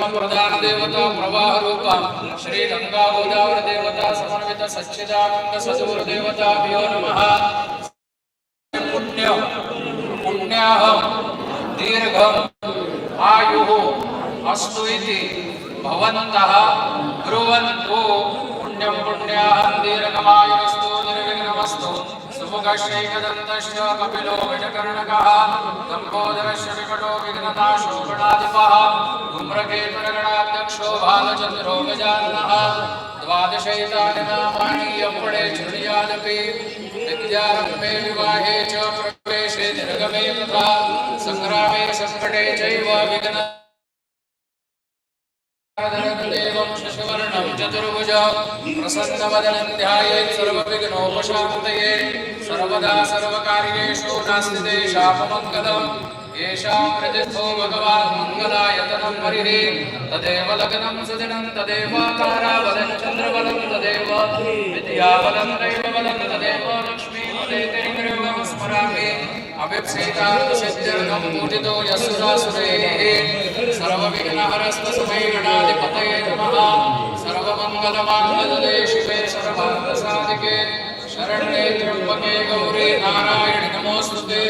प्रधान देवता प्रवाह रूपा श्री गंगा गोदावरी देवता समन्वित सच्चिदानंद सद्गुरु देवता भ्यो नमः पुण्य पुण्याहम दीर्घम आयुः अस्तु इति भवन्तः ब्रुवन्तु पुण्यं पुण्याहं दीर्घमायुरस्तु निर्विघ्नमस्तु सुमुखश्चैकदन्तश्च कपिलो विजकर्णकः लम्बोदरस्य विकटो विघ्ननाशो गणाधिपः धूम्रकेतुरगणाध्यक्षो भालचन्द्रो गजाननः द्वादशैतानि नामानि यम्पडे विद्यारम्भे विवाहे च प्रवेशे निर्गमे तथा सङ्ग्रामे सङ्कटे चैव विघ्न। शशिवर्णं चतुर्भुज प्रसन्नवदनं ध्यायेत् सर्वविघ्नोपशान्तये सर्वदा सर्वकार्येषु नास्ति देशापमङ्गलम् येषां प्रतिस्थो भगवान् मङ्गलायतनं हरिः। तदेव लग्नं सुदिनं तदेव ताराबलं चन्द्रबलं तदेव विद्याबलं दैवबलं तदेव लक्ष्मीपदेतिर्गृहं स्मरामि। अभिप्सेतार्थसिद्ध्यर्थं पूजितो यस्सुरासुरैः सर्वविघ्नहरस्तस्मै गणाधिपतये नमः। सर्वमङ्गलमाङ्गल्ये शिवे सर्वार्थसाधिके शरण्ये त्र्यम्बके गौरी नारायणि नमोऽस्तुते।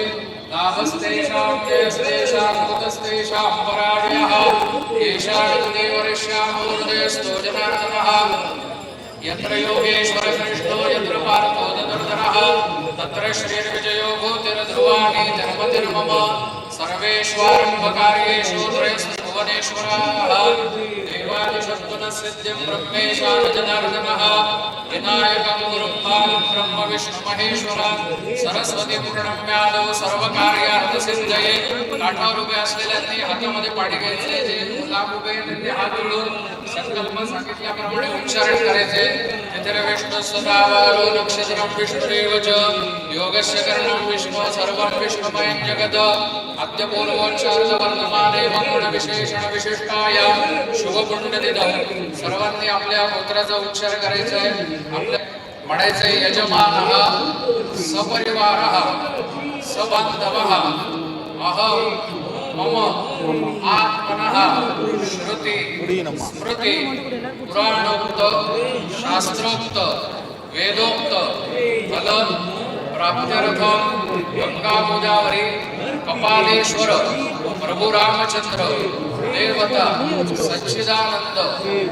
लाभस्तेषां जयस्तेषां कुतस्तेषां पराजयः येषां देवरिष्यामूर्दयस्तो जनार्दनः। यत्र योगेश्वरकृष्णो यत्र पार्थो तत्र श्रीर्विजयो भूतिर्ध्रुवाणि जन्मतिर्मम सर्वेष्वारम्भकार्येषु त्रयस्तु भुवनेश्वराः देवादिशत्वनसिद्धिं ब्रह्मेशानजनार्दनः विनायकं गुरुं बालं ब्रह्म विष्णुमहेश्वर सरस्वती पूर्णम्यादौ सर्वकार्यार्थसिद्धये काठावर उभे असलेल्यांनी हातामध्ये पाणी घ्यायचे जे लाभ उभे त्यांनी हात मिळून संकल्प सांगितल्याप्रमाणे उच्चारण करायचे तिथे सदा सदावारो नक्षत्रं विष्णुरेव च योगस्य करणं विष्णु सर्वं विष्णुमयं जगत अद्य पूर्वोच्चार्थ वर्तमाने मंगळ विशेषण विशिष्टाय शुभ सर्वांनी आपल्या गोत्राचा उच्चार करायचा आहे आपल्या म्हणायचंय यजमानः सपरिवारः सबांधवः अहं मम आत्मनः श्रुती स्मृती पुराणोक्त शास्त्रोक्त वेदोक्त फल प्राप्त्यर्थम गंगा गोदावरी कपालेश्वर प्रभू रामचंद्र देवता सच्चिदानंद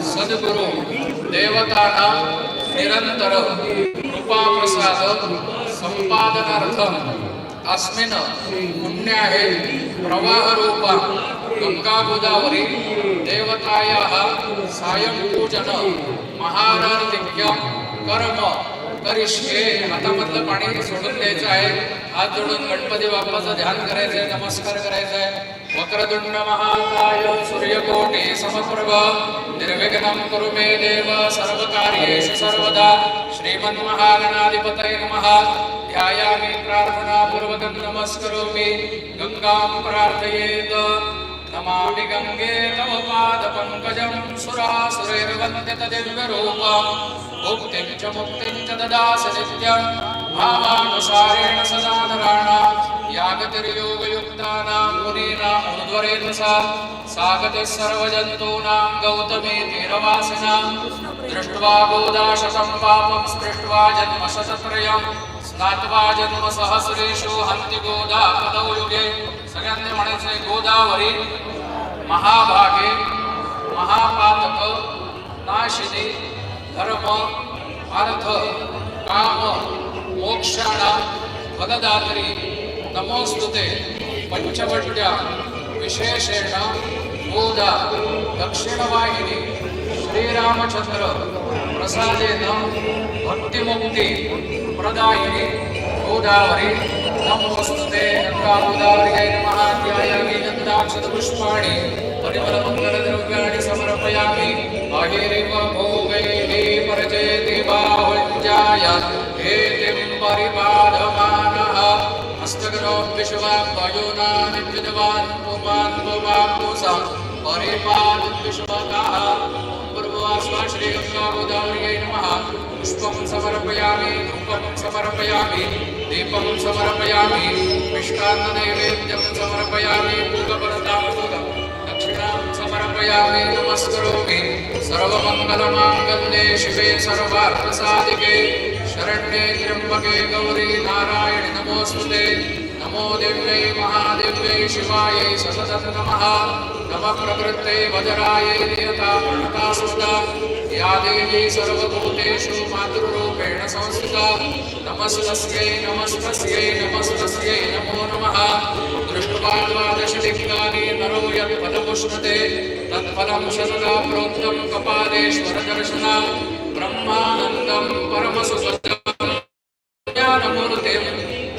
सद्गुरु देवताना निरंतर कृपा प्रसाद संपादनार्थम अस्मिन् पुण्याहे प्रवाहरूपा गंगा गोदावरी देवतायाः सायं पूजन महारार्तिक्यं कर्म करिष्ये हातामधलं पाणी सोडून द्यायचं आहे. हात जोडून गणपती बाप्पाचं ध्यान करायचं आहे नमस्कार करायचा आहे वक्रतुंड महाकाय सूर्यकोटी समप्रभ निर्विघ्नं कुरु मे देव सर्वकार्येषु सर्वदा. श्रीमन्महागणाधिपतये नमः. ध्यायामि प्रार्थनापूर्वकं नमस्करोमि. गङ्गां प्रार्थयेत. नमामि गङ्गे तव पादपङ्कजं सुरासुरैर्वन्दे तदिव्यरूपं भुक्तिं च मुक्तिं च ददासि नित्यं भावानुसारेण सदा नराणां यागतिर्योगयुक्तानां मुनीनाम् उर्ध्वरेण सा सागतिः सर्वजन्तूनां गौतमी तीरवासिनां। दृष्ट्वा गोदाशतं पापं स्पृष्ट्वा जन्मशतत्रयं जन्म सहस्रेशो हंति गोदा पदव युगे। सगळ्यांनी म्हणायचे गोदावरी महाभागे महापातक नाशिनी धर्म अर्थ काम मोक्षाणा फलदात्री नमोस्तुते पंचवट्या विशेषेण गोदा दक्षिणवाहिनी श्रीरामचंद्र प्रसादेन भक्तिमुक्ती ಪ್ರದಾಯಿನಿ ಗೋದಾವರಿ ನಮೋಸ್ತುತೆ ಗಂಗಾ ಗೋದಾವರಿಗೆ ನಮಃ ಧ್ಯಾಯಾಮಿ ಗಂಧಾಕ್ಷತ ಪುಷ್ಪಾಣಿ, ಪರಿಮಳ ಮಂಗಲ ದ್ರವ್ಯಾಣಿ ಸಮರ್ಪಯಾಮಿ ಬಾಹಿರಿವ ಭೋಗೈ ಹೇ ಪರಜೇ ದೇವಾಹುಂಜಾಯ ಹೇ ತಿಂ ಪರಿಪಾದಮಾನಃ ಹಸ್ತಗರೋ ವಿಶ್ವಾಂ ವಾಯುನಾನಿ ವಿದ್ವಾನ್ ಪುಮಾನ್ ಪುಮಾಪುಸ ಪರಿಪಾದ ವಿಶ್ವತಃ नमः पुष्पं समर्पयामि धूपं समर्पयामि दीपं समर्पयामि मिष्टान्ननैवेद्यं समर्पयामि पूगवरतां पूगं दक्षिणां समर्पयामि समर्पयामि नमस्करोमि सर्वमङ्गलमाङ्गल्ये शिवे सर्वार्थसाधिके शरण्ये त्र्यम्बके गौरी नारायणि नमोऽस्तुते नमो दिव्यै महादिव्यै शिवायै सततं नमः। नमः प्रवृत्ते वजरायै नियता प्रणतासुता या देवी सर्वभूतेषु मातृरूपेण संस्थिता नमस्तस्यै नमस्तस्यै नमस्तस्यै नमो नमः दृष्ट्वा द्वादशलिङ्गानि नरो यत्पदपुष्पते तत्फलं सतता प्रोक्तं कपालेश्वरदर्शना ब्रह्मानन्दं परमसुखदम् ज्ञानमूर्तिं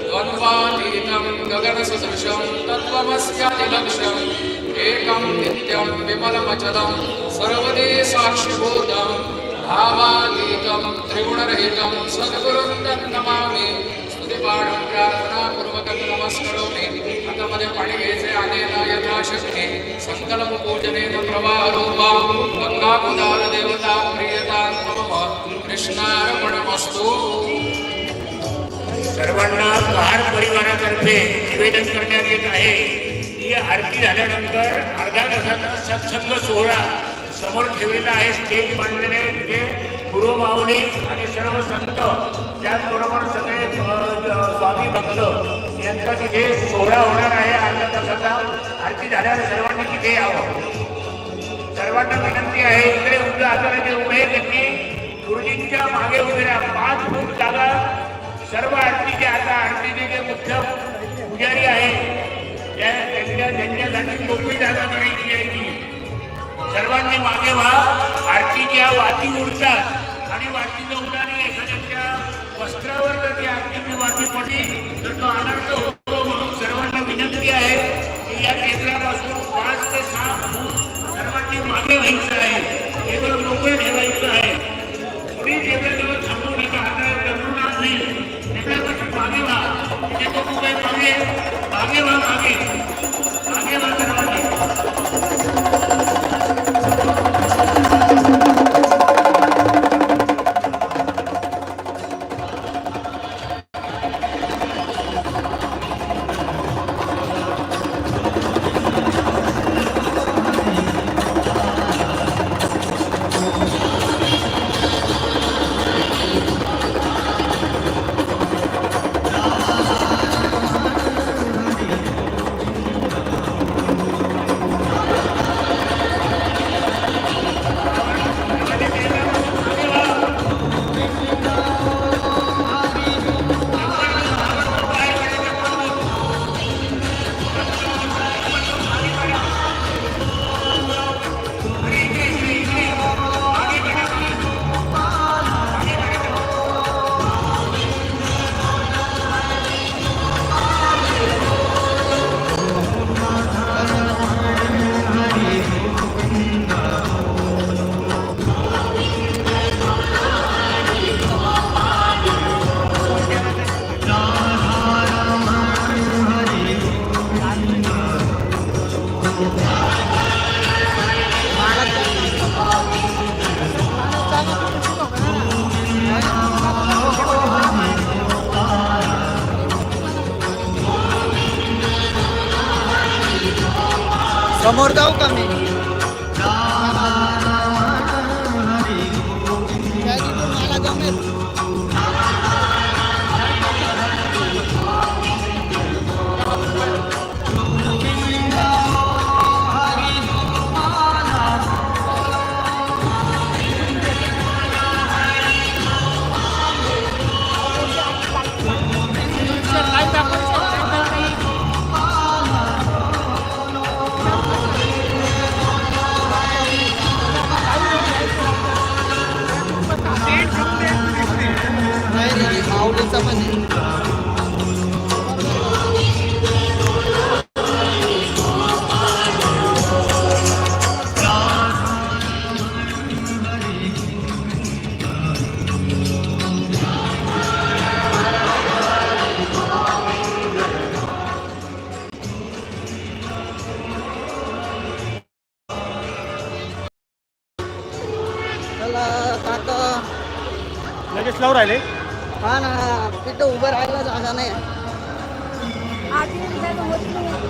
द्वन्द्वातीतं गगनसदृशं तत्त्वमस्यादिलक्ष्यम् एकं नित्यं विमलमचलं सर्वदे साक्षिभूतं भावातीतं त्रिगुणरहितं सद्गुरुं तन्नमामि स्तुतिपाठं प्रार्थनापूर्वकं नमस्करोमि। हातामध्ये पाणी घ्यायचे आनेन यथाशक्ती संकल्प पूजनेन प्रवाहरूपा गंगा देवता प्रियता नमः कृष्णार्पणमस्तु। सर्वांना पहाड परिवारातर्फे निवेदन करण्यात येत आहे. ही आरती झाल्यानंतर अर्ध्या तासाचा सत्संग सोहळा समोर ठेवलेला आहे. स्टेज बांधलेले म्हणजे तिथे माऊली आणि सर्व संत त्याचबरोबर सगळे स्वामी भक्त यांचा तिथे सोहळा होणार आहे. अर्ध्या तासाचा आरती झाल्यावर सर्वांनी तिथे यावं. सर्वांना विनंती आहे इकडे उभे आता जे उभे त्यांनी गुरुजींच्या मागे उभे पाच फूट जागा सर्व आरतीचे आता आरतीचे जे मुख्य पुजारी आहे त्या त्यांच्यासाठी मोकळी जागा करायची आहे सर्वांनी मागे व्हा. आरती आरतीच्या वाती उडतात. आणि वातीचं उडाली एखाद्याच्या वस्त्रावर जर ती आरतीची वाती पडली. तर तो अनर्थ होतो म्हणून सर्वांना विनंती आहे की या केंद्रापासून पाच ते सहा सर्वांनी मागे व्हायचं आहे. केवळ मोकळं ठेवायचं आहे. कोणी टेबलजवळ थांबू नका आता तरुणात नाही. त्याच्यापासून मागे व्हा. तिथे तो मागे मागे व्हा मागे. मागे समोर जाऊ का मी? 何?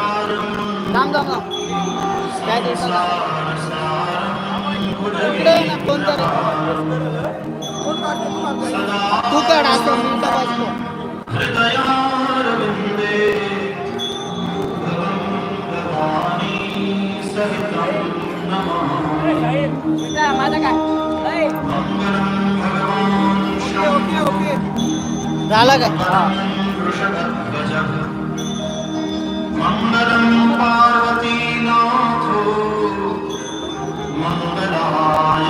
थांब थांब थांब काय इकडे ये ना कोणतरी तू काढ असं मिनिटं वाजतो माझा काय? झाला काय? पार्वतीनाथो मङ्गलाय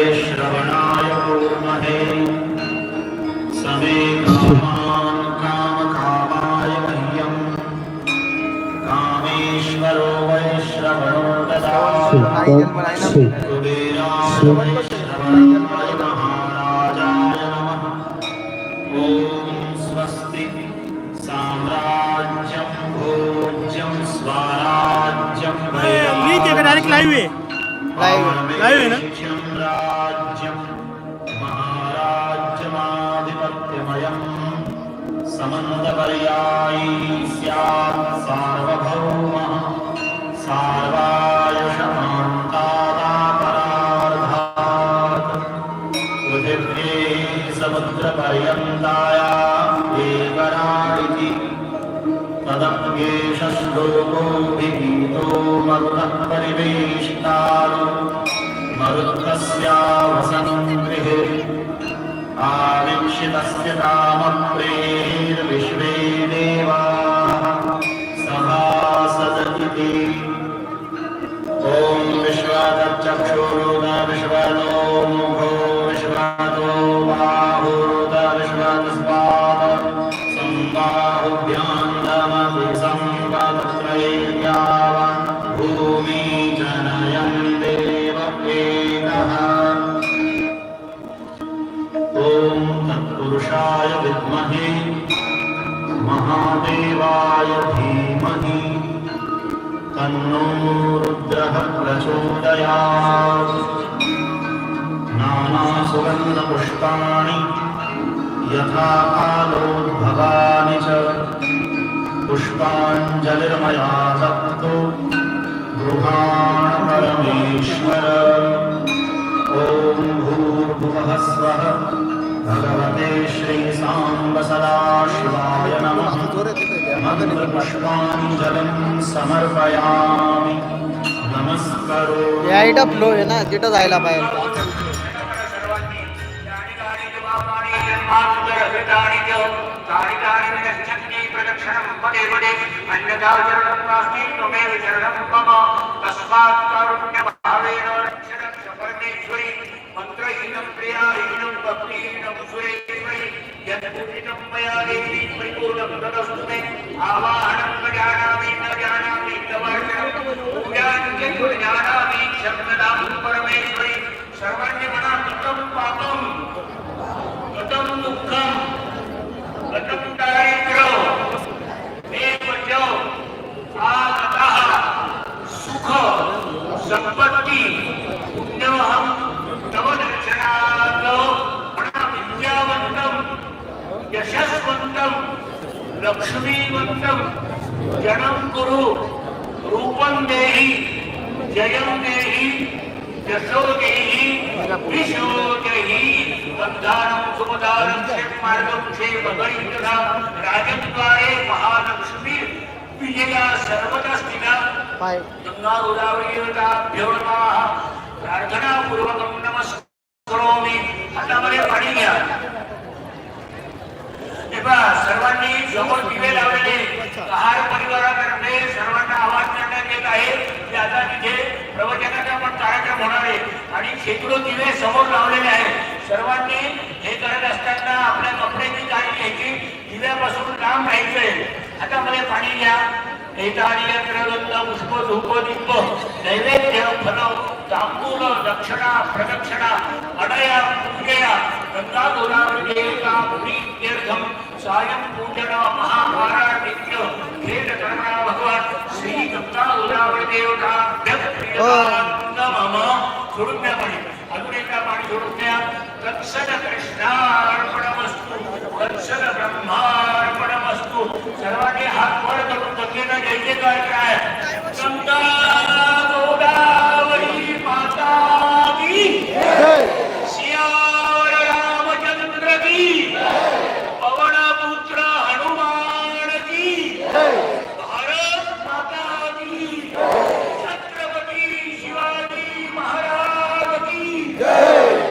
वयं वैश्रवणाय कुर्महे। समे कामान् कामकामाय मह्यं कामेश्वरो वैश्रवणो ददातु कुबेराय वैश्रवणाय समुद्रपर्यन्ताया एकराडिति तदप्येष श्लोको विगीतो मरुतः परिवेष्टारो मरुत्कस्यावसनं गृहे। आवीक्षितस्य कामप्रेर्विश्वे देवाः। सभासदति ॐ विश्वातचक्षुरुद विश्वतो मुखो विश्वातो महादेवाय धीमहि। तन्नो रुद्रः प्रचोदयात् नानासुगन्धपुष्पाणि यथा कालोद्भवानि च। पुष्पाञ्जलिर्मया दत्तो गृहाण परमेश्वर ॐ भूर्भुवः स्वः। भगवते श्रीसाम्ब सदाशिवाय नमः। मन्त्रपुष्पाञ्जलिं समर्पयामि। नमस्करो हे आयटा फ्लो आहे ना तिथं जायला पाहिजे. मंत्रहीनं लक्ष्मीवन्तं जनं कुरु रूपं देहि जयं देहि यशो देहि विशो देहि बन्धानं सुमदानं क्षेमार्गं क्षेमगणितदा राजद्वारे महालक्ष्मी विजया सर्वदा स्थिता पाय. गंगागोदावरीभ्यो नमः प्रार्थनापूर्वकं नमस्करोमि। हातामध्ये पाणी घ्या सर्वांनी समोर दिवे लावलेले. आहार परिवारातर्फे सर्वांना आवाज करण्यात येत आहे. की आता तिथे प्रवचनाचा पण कार्यक्रम होणार आहे. आणि शेकडो दिवे समोर लावलेले आहेत. सर्वांनी हे करत असताना आपल्या कपड्याची काळजी घ्यायची. दिव्यापासून लांब राहायचंय. हातामध्ये पाणी घ्या. पुष्प धूप दीप नैवेद्य फल तांबूल दक्षिणा प्रदक्षिणा अडया पूजया गंगा गोदावरी सायं पूजन महाभारादित्य खेद करणा भगवान श्री गंगा गोदावरी देवता मम सोडून द्या पाणी. अजून एकदा पाणी सोडून द्या. तत्सद कृष्णार्पणमस्तु. तत्सद ब्रह्मार्पणमस्तु. सर्वांनी हात वर करून गंगेला जय जयकार काय गंगा गोदावरी माता की. सियावर रामचंद्र की पवन पुत्र हनुमान की भारत माता की छत्रपती शिवाजी महाराज की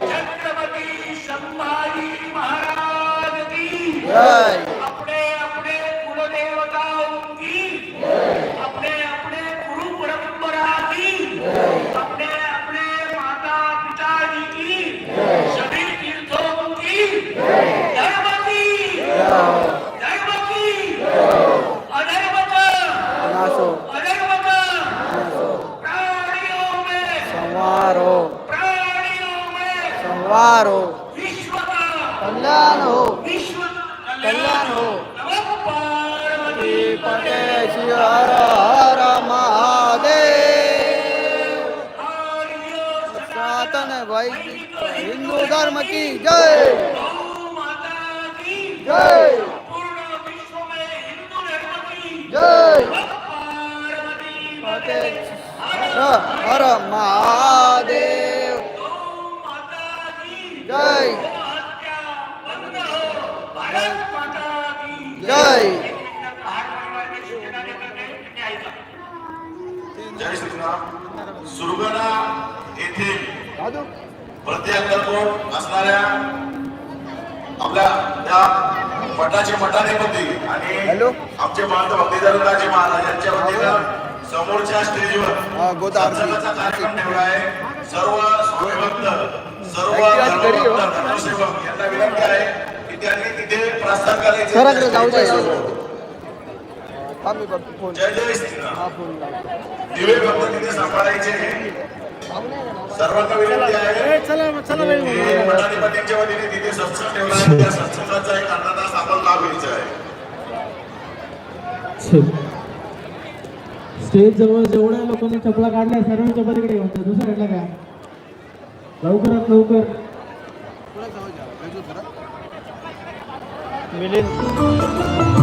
छत्रपती संभाजी महाराज की जय अपने अपने कुलदेवताओं की अपने अपने गुरु परंपरा की अपने अपने माता पिताजी की सभी तीर्थों की धर्म की धर्म की अधर्म का नासो अधर्म का प्राणियों में संवारो प्राणियों में संवारो विश्व का कल्याण हो विश्व कल्याण हो नमः पार्वती पते शिव हर हर महादेव सनातन भाई हिंदू धर्म की जय माता की जय पूर्ण विश्व में हिंदू धर्म की जय पार्वती पते हर महादेव जय जय जय श्रीराम सुरगणा येथे दादू प्रत्येक असणाऱ्या आपल्या त्या मठाचे मठाधिपती आणि. आमचे महंत भक्तीधरराजे महाराजांच्या वतीनं समोरच्या स्टेजवर कार्यक्रम ठेवला आहे. सर्व स्वामी भक्त सर्व हो. धर्मसेवक यांना विनंती आहे की त्यांनी तिथे प्रस्थान करायचे. जय जय. दिवे भक्त तिथे सांभाळायचे. सर्वांना विनंती आहे. मठाधिपतींच्या वतीने तिथे सत्संग ठेवला आहे. त्या सत्संगाचा एक अर्धा तास आपण लाभ घ्यायचा आहे स्टेज जवळ जेवढ्या लोकांनी चपला काढल्या सर्वांच्या पलीकडे होतं दुसऱ्याला काय? लवकरात लवकर. मिलिंद.